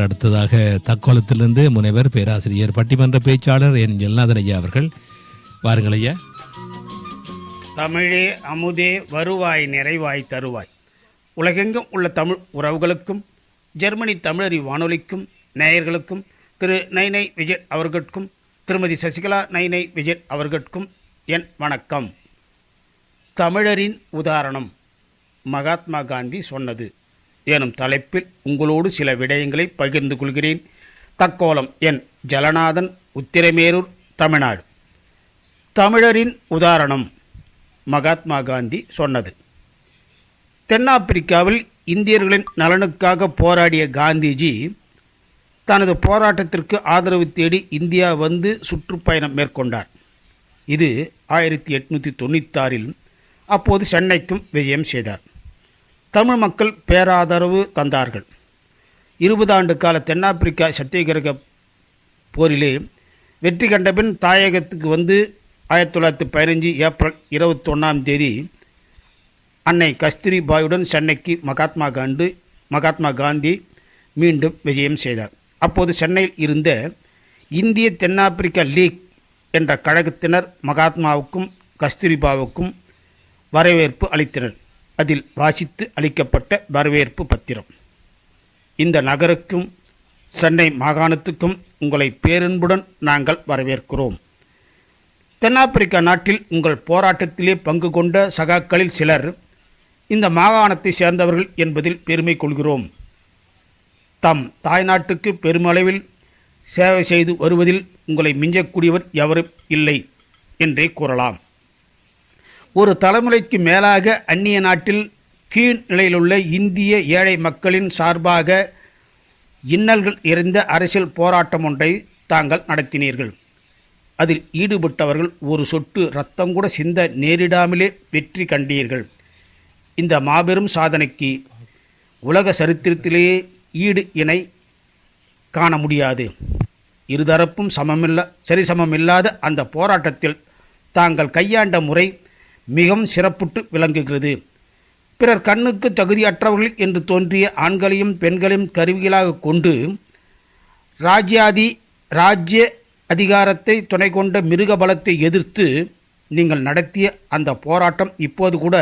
அடுத்ததாக தக்கோலத்திலிருந்து முனைவர் பேராசிரியர் பட்டிமன்ற பேச்சாளர் என். ஜெல்நாதன் ஐயா அவர்கள். வாருங்கள் ஐயா. தமிழே அமுதே வருவாய் நிறைவாய் தருவாய். உலகெங்கும் உள்ள தமிழ் உறவுகளுக்கும் ஜெர்மனி தமிழறி வானொலிக்கும் நேயர்களுக்கும் திரு நைனை விஜய் அவர்களுக்கும் திருமதி சசிகலா நைனை விஜய் அவர்களுக்கும் என் வணக்கம். தமிழரின் உதாரணம் மகாத்மா காந்தி சொன்னது. எனும் தலைப்பில் உங்களோடு சில விடயங்களை பகிர்ந்து கொள்கிறேன். தக்கோலம் என் ஜலநாதன் உத்திரமேரூர் தமிழ்நாடு. தமிழரின் உதாரணம் மகாத்மா காந்தி சொன்னது. தென்னாப்பிரிக்காவில் இந்தியர்களின் நலனுக்காக போராடிய காந்திஜி தனது போராட்டத்திற்கு ஆதரவு தேடி இந்தியா வந்து சுற்றுப்பயணம் மேற்கொண்டார். இது ஆயிரத்தி எட்நூற்றி தொண்ணூத்தாறில் அப்போது சென்னைக்கும் விஜயம் செய்தார். தமிழ் மக்கள் பேராதரவு தந்தார்கள். இருபது ஆண்டு கால தென்னாப்பிரிக்கா சத்தியகிரக போரிலே வெற்றி கண்டபின் தாயகத்துக்கு வந்து ஆயிரத்தி தொள்ளாயிரத்தி பதினஞ்சு ஏப்ரல் இருபத்தொன்னாம் தேதி அன்னை கஸ்தூரிபாயுடன் சென்னைக்கு மகாத்மா காந்தி மகாத்மா காந்தி மீண்டும் விஜயம் செய்தார். அப்போது சென்னையில் இருந்த இந்திய தென்னாப்பிரிக்க லீக் என்ற கழகத்தினர் மகாத்மாவுக்கும் கஸ்தூரிபாவுக்கும் வரவேற்பு அளித்தனர். அதில் வாசித்து அளிக்கப்பட்ட வரவேற்பு பத்திரம். இந்த நகருக்கும் சென்னை மாகாணத்துக்கும் உங்களை பேரன்புடன் நாங்கள் வரவேற்கிறோம். தென்னாப்பிரிக்கா நாட்டில் உங்கள் போராட்டத்திலே பங்கு கொண்ட சகாக்களில் சிலர் இந்த மாகாணத்தை சேர்ந்தவர்கள் என்பதில் பெருமை கொள்கிறோம். தம் தாய்நாட்டுக்கு பெருமளவில் சேவை செய்து வருவதில் உங்களை மிஞ்சக்கூடியவர் எவரும் இல்லை என்றே கூறலாம். ஒரு தலைமுறைக்கு மேலாக அந்நிய நாட்டில் கீழ் நிலையிலுள்ள இந்திய ஏழை மக்களின் சார்பாக இன்னல்கள் இருந்த அரசியல் போராட்டம் ஒன்றை தாங்கள் நடத்தினீர்கள். அதில் ஈடுபட்டவர்கள் ஒரு சொட்டு ரத்தம் கூட சிந்த நேரிடாமலே வெற்றி கண்டீர்கள். இந்த மாபெரும் சாதனைக்கு உலக சரித்திரத்திலேயே ஈடு இணை காண முடியாது. இருதரப்பும் சமமில்ல சரிசமமில்லாத அந்த போராட்டத்தில் தாங்கள் கையாண்ட முறை மிகவும் சிறப்புற்று விளங்குகிறது. பிறர் கண்ணுக்கு தகுதியற்றவர்கள் என்று தோன்றிய ஆண்களையும் பெண்களையும் கருவிகளாக கொண்டு ராஜ்யாதி ராஜ்ய அதிகாரத்தை துணை கொண்ட மிருக பலத்தை எதிர்த்து நீங்கள் நடத்திய அந்த போராட்டம் இப்போது கூட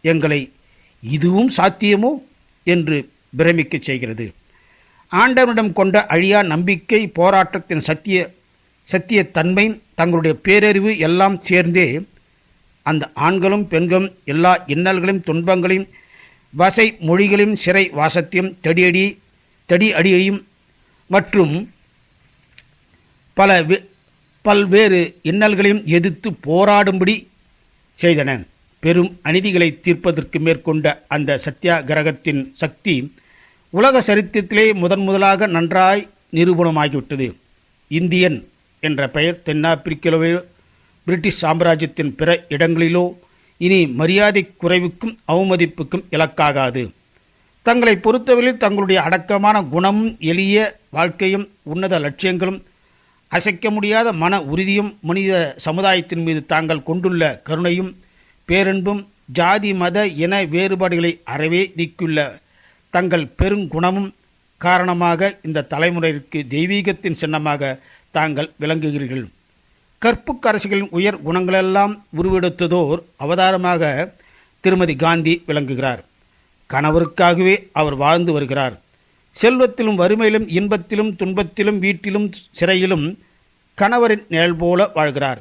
எங்களை இதுவும் சாத்தியமோ என்று பிரமிக்கச் செய்கிறது. ஆண்டவனிடம் கொண்ட அழியா நம்பிக்கை போராட்டத்தின் சத்திய சத்தியத்தன்மை தங்களுடைய பேரறிவு எல்லாம் சேர்ந்தே அந்த ஆண்களும் பெண்களும் எல்லா இன்னல்களையும் துன்பங்களையும் வசை மொழிகளையும் சிறை வாசத்தையும் தடியடி தடி அடியையும் மற்றும் பல பல்வேறு இன்னல்களையும் எதிர்த்து போராடும்படி செய்தன. பெரும் அநீதிகளை தீர்ப்பதற்கு மேற்கொண்ட அந்த சத்தியாகிரகத்தின் சக்தி உலக சரித்திரத்திலே முதன் முதலாக நன்றாய் நிரூபணமாகிவிட்டது. இந்தியன் என்ற பெயர் தென்னாப்பிரிக்கவே பிரிட்டிஷ் சாம்ராஜ்யத்தின் பிற இடங்களிலோ இனி மரியாதை குறைவுக்கும் அவமதிப்புக்கும் இலக்காகாது. தங்களை பொறுத்தவரையில் தங்களுடைய அடக்கமான குணமும் எளிய வாழ்க்கையும் உன்னத லட்சியங்களும் அசைக்க முடியாத மன உறுதியும் மனித சமுதாயத்தின் மீது தாங்கள் கொண்டுள்ள கருணையும் பேரன்பும் ஜாதி மத இன வேறுபாடுகளை அறவே நீக்கியுள்ள தங்கள் பெருங்குணமும் காரணமாக இந்த தலைமுறைக்கு தெய்வீகத்தின் சின்னமாக தாங்கள் விளங்குகிறீர்கள். கற்புக்கரசிகளின் உயர் குணங்களெல்லாம் உருவெடுத்ததோர் அவதாரமாக திருமதி காந்தி விளங்குகிறார். கணவருக்காகவே அவர் வாழ்ந்து வருகிறார். செல்வத்திலும் வறுமையிலும் இன்பத்திலும் துன்பத்திலும் வீட்டிலும் சிறையிலும் கணவரின் நிழல் போல வாழ்கிறார்.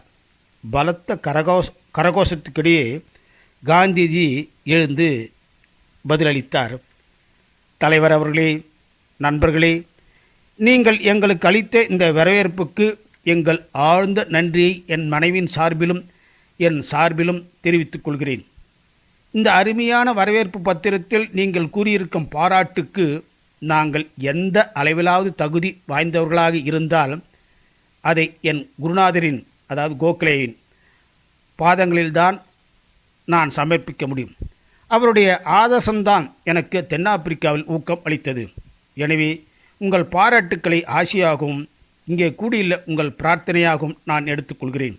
பலத்த கரகோஷ கரகோஷத்துக்கிடையே காந்திஜி எழுந்து பதிலளித்தார். தலைவர் அவர்களே நண்பர்களே நீங்கள் எங்களுக்கு அளித்த இந்த வரவேற்புக்கு எங்கள் ஆழ்ந்த நன்றியை என் மனைவியின் சார்பிலும் என் சார்பிலும் தெரிவித்துக் கொள்கிறேன். இந்த அருமையான வரவேற்பு பத்திரத்தில் நீங்கள் கூறியிருக்கும் பாராட்டுக்கு நாங்கள் எந்த அளவிலாவது தகுதி வாய்ந்தவர்களாக இருந்தால் அதை என் குருநாதரின் அதாவது கோகலேயின் பாதங்களில்தான் நான் சமர்ப்பிக்க முடியும். அவருடைய ஆதர்சம்தான் எனக்கு தென்னாப்பிரிக்காவில் ஊக்கம் அளித்தது. எனவே உங்கள் பாராட்டுக்களை ஆசையாகவும் இங்கே கூடியுள்ள உங்கள் பிரார்த்தனையாகவும் நான் எடுத்துக்கொள்கிறேன்.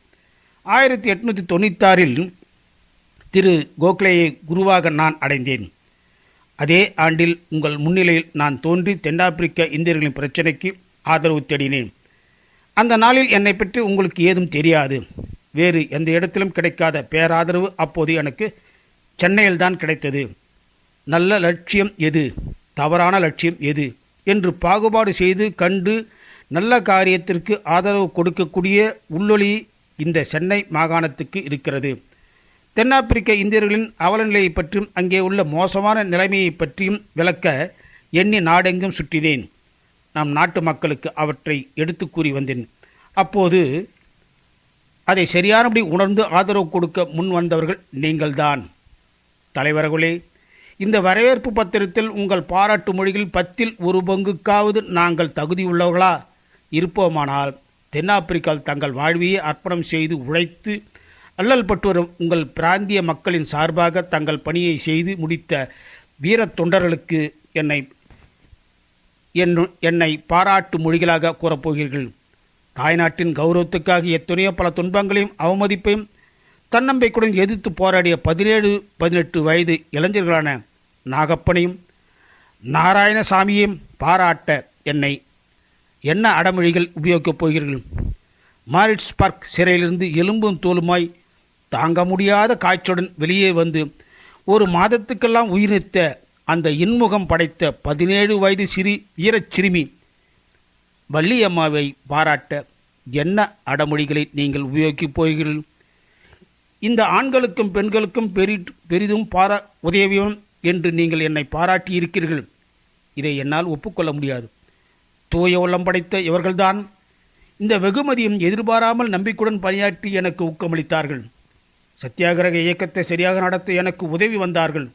ஆயிரத்தி எட்நூற்றி தொண்ணூத்தாறில் திரு கோகலேயை குருவாக நான் அடைந்தேன். அதே ஆண்டில் உங்கள் முன்னிலையில் நான் தோன்றி தென்னாப்பிரிக்க இந்தியர்களின் பிரச்சனைக்கு ஆதரவு தேடினேன். அந்த நாளில் என்னை பற்றி உங்களுக்கு ஏதும் தெரியாது. வேறு எந்த இடத்திலும் கிடைக்காத பேராதரவு அப்போது எனக்கு சென்னையில் தான் கிடைத்தது. நல்ல லட்சியம் எது? தவறான லட்சியம் எது? என்று பாகுபாடு செய்து கண்டு நல்ல காரியத்திற்கு ஆதரவு கொடுக்கக்கூடிய உள்ளொளி இந்த சென்னை மாகாணத்துக்கு இருக்கிறது. தென்னாப்பிரிக்க இந்தியர்களின் அவலநிலையை பற்றியும் அங்கே உள்ள மோசமான நிலைமையை பற்றியும் விளக்க எண்ணி நாடெங்கும் சுற்றினேன். நம் நாட்டு மக்களுக்கு அவற்றை எடுத்து கூறி வந்தேன். அப்போது அதை சரியானபடி உணர்ந்து ஆதரவு கொடுக்க முன் வந்தவர்கள் நீங்கள்தான். தலைவர்களே இந்த வரவேற்பு பத்திரத்தில் உங்கள் பாராட்டு மொழிகள் பத்தில் ஒரு பங்குக்காவது நாங்கள் தகுதியுள்ளவர்களா? இருப்போமானால் தென்னாப்பிரிக்காவில் தங்கள் வாழ்வையே அர்ப்பணம் செய்து உழைத்து அல்லல் பட்டு வரும் உங்கள் பிராந்திய மக்களின் சார்பாக தங்கள் பணியை செய்து முடித்த வீரத் தொண்டர்களுக்கு என்னை என்னு என்னை பாராட்டு மொழிகளாக கூறப்போகிறீர்கள். தாய்நாட்டின் கௌரவத்துக்காக எத்தனையோ பல துன்பங்களையும் அவமதிப்பையும் தன்னம்பிக்கையுடன் எதிர்த்து போராடிய பதினேழு பதினெட்டு வயது இளைஞர்களான நாகப்பனையும் நாராயணசாமியையும் பாராட்ட என்னை என்ன அடமொழிகள் உபயோகிக்கப் போகிறீர்கள்? மாரிட்ஸ்பர்க் சிறையிலிருந்து எலும்பும் தோலுமாய் தாங்க முடியாத காய்ச்சலுடன் வெளியே வந்து ஒரு மாதத்துக்கெல்லாம் உயிரித்த அந்த இன்முகம் படைத்த பதினேழு வயது சிறி வீரச் சிறுமி வள்ளியம்மாவை பாராட்ட என்ன அடமொழிகளை நீங்கள் உபயோகிக்கப் போகிறீர்கள்? இந்த ஆண்களுக்கும் பெண்களுக்கும் பெரி பெரிதும் பாரா உதவியும் என்று நீங்கள் என்னை பாராட்டியிருக்கிறீர்கள் இதை என்னால் ஒப்புக்கொள்ள முடியாது. தூய உள்ளம் படைத்த இவர்கள்தான் இந்த வெகுமதியும் எதிர்பாராமல் நம்பிக்கையுடன் பணியாற்றி எனக்கு ஊக்கமளித்தார்கள். சத்தியாகிரக இயக்கத்தை சரியாக நடத்த எனக்கு உதவி வந்தார்கள்.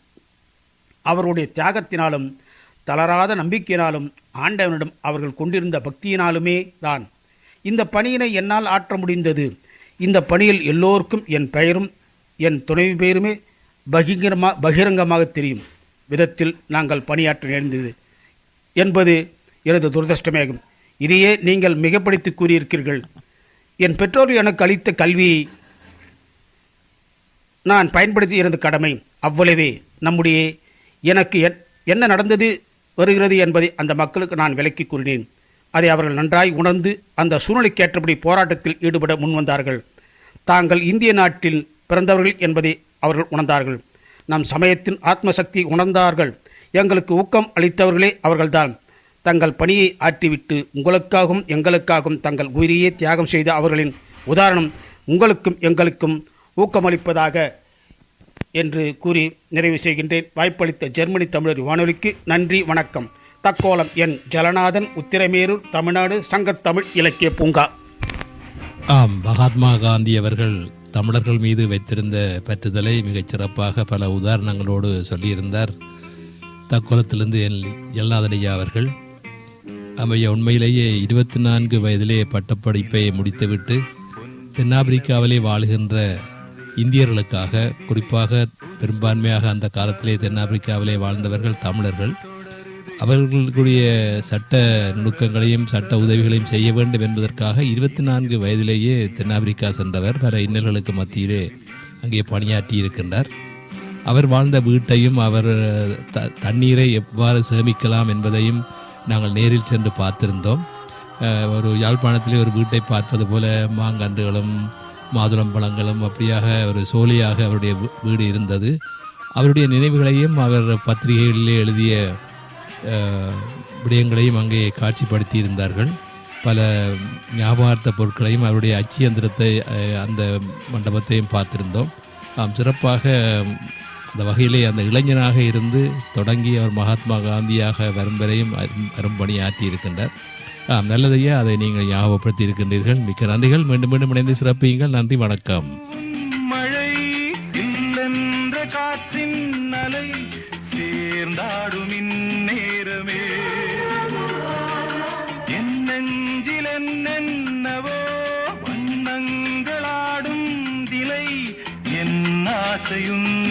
அவருடைய தியாகத்தினாலும் தளராத நம்பிக்கையினாலும் ஆண்டவனிடம் அவர்கள் கொண்டிருந்த பக்தியினாலுமே தான் இந்த பணியினை என்னால் ஆற்ற முடிந்தது. இந்த பணியில் எல்லோருக்கும் என் பெயரும் என் துணைவி பெயருமே பகிரமா பகிரங்கமாக தெரியும். விதத்தில் நாங்கள் பணியாற்ற நேர்ந்தது என்பது எனது துரதிருஷ்டமேகும். இதையே நீங்கள் மிகப்படுத்தி கூறியிருக்கிறீர்கள். என் பெற்றோர் எனக்கு அளித்த கல்வியை நான் பயன்படுத்தி எனது கடமை. அவ்வளவே. நம்முடைய எனக்கு என் என்ன நடந்தது வருகிறது என்பதை அந்த மக்களுக்கு நான் விளக்கி கூறினேன். அதை அவர்கள் நன்றாய் உணர்ந்து அந்த சூழ்நிலைக்கேற்றபடி போராட்டத்தில் ஈடுபட முன்வந்தார்கள். தாங்கள் இந்திய நாட்டில் பிறந்தவர்கள் என்பதை அவர்கள் உணர்ந்தார்கள். நம் சமயத்தின் ஆத்மசக்தி உணர்ந்தார்கள். எங்களுக்கு ஊக்கம் அளித்தவர்களே அவர்கள்தான். தங்கள் பணியை ஆற்றிவிட்டு உங்களுக்காகவும் எங்களுக்காகவும் தங்கள் உயிரையே தியாகம் செய்த அவர்களின் உதாரணம் உங்களுக்கும் எங்களுக்கும் ஊக்கமளிப்பதாக என்று கூறி நிறைவு செய்கின்றேன். வாய்ப்பளித்த ஜெர்மனி தமிழர் வானொலிக்கு நன்றி வணக்கம். தக்கோலம் என் ஜலநாதன் உத்திரமேரூர் தமிழ்நாடு சங்கத்தமிழ் இலக்கிய பூங்கா. ஆம் மகாத்மா காந்தி அவர்கள் தமிழர்கள் மீது வைத்திருந்த பற்றுதலை மிகச் சிறப்பாக பல உதாரணங்களோடு சொல்லியிருந்தார். தக்கோலத்திலிருந்து எல் எல்நாதனையா அவர்கள் அவைய உண்மையிலேயே இருபத்தி நான்கு வயதிலே பட்டப்படிப்பை முடித்துவிட்டு தென்னாப்பிரிக்காவிலே வாழுகின்ற இந்தியர்களுக்காக குறிப்பாக பெரும்பான்மையாக அந்த காலத்திலே தென்னாப்பிரிக்காவிலே வாழ்ந்தவர்கள் தமிழர்கள் அவர்களுடைய சட்ட நுணுக்கங்களையும் சட்ட உதவிகளையும் செய்ய வேண்டும் என்பதற்காக இருபத்தி நான்கு வயதிலேயே தென்னாப்பிரிக்கா சென்றவர். பல இன்னல்களுக்கு மத்தியிலே அங்கே பணியாற்றி இருக்கின்றார். அவர் வாழ்ந்த வீட்டையும் அவர் த தண்ணீரை எவ்வாறு சேமிக்கலாம் என்பதையும் நாங்கள் நேரில் சென்று பார்த்திருந்தோம். ஒரு யாழ்ப்பாணத்திலே ஒரு வீட்டை பார்ப்பது போல மாங்கன்றுகளும் மாதுளம் பழங்களும் அப்படியாக ஒரு சோழியாக அவருடைய வீடு இருந்தது. அவருடைய நினைவுகளையும் அவர் பத்திரிகைகளிலே எழுதிய விடயங்களையும் அங்கே காட்சிப்படுத்தி இருந்தார்கள் பல ஞாபகார்த்த பொருட்களையும் அவருடைய அச்சியந்திரத்தை அந்த மண்டபத்தையும் பார்த்திருந்தோம். நாம் சிறப்பாக அந்த வகையிலே அந்த இளைஞனாக இருந்து தொடங்கி அவர் மகாத்மா காந்தியாக வரும் வரையும் வரும் பணி ஆற்றியிருக்கின்றார் நல்லதையே அதை நீங்கள் ஞாபகப்படுத்தி இருக்கின்றீர்கள். மிக்க நன்றிகள். மீண்டும் மீண்டும் இணைந்து சிறப்பியுங்கள். நன்றி வணக்கம். காற்றின் அலை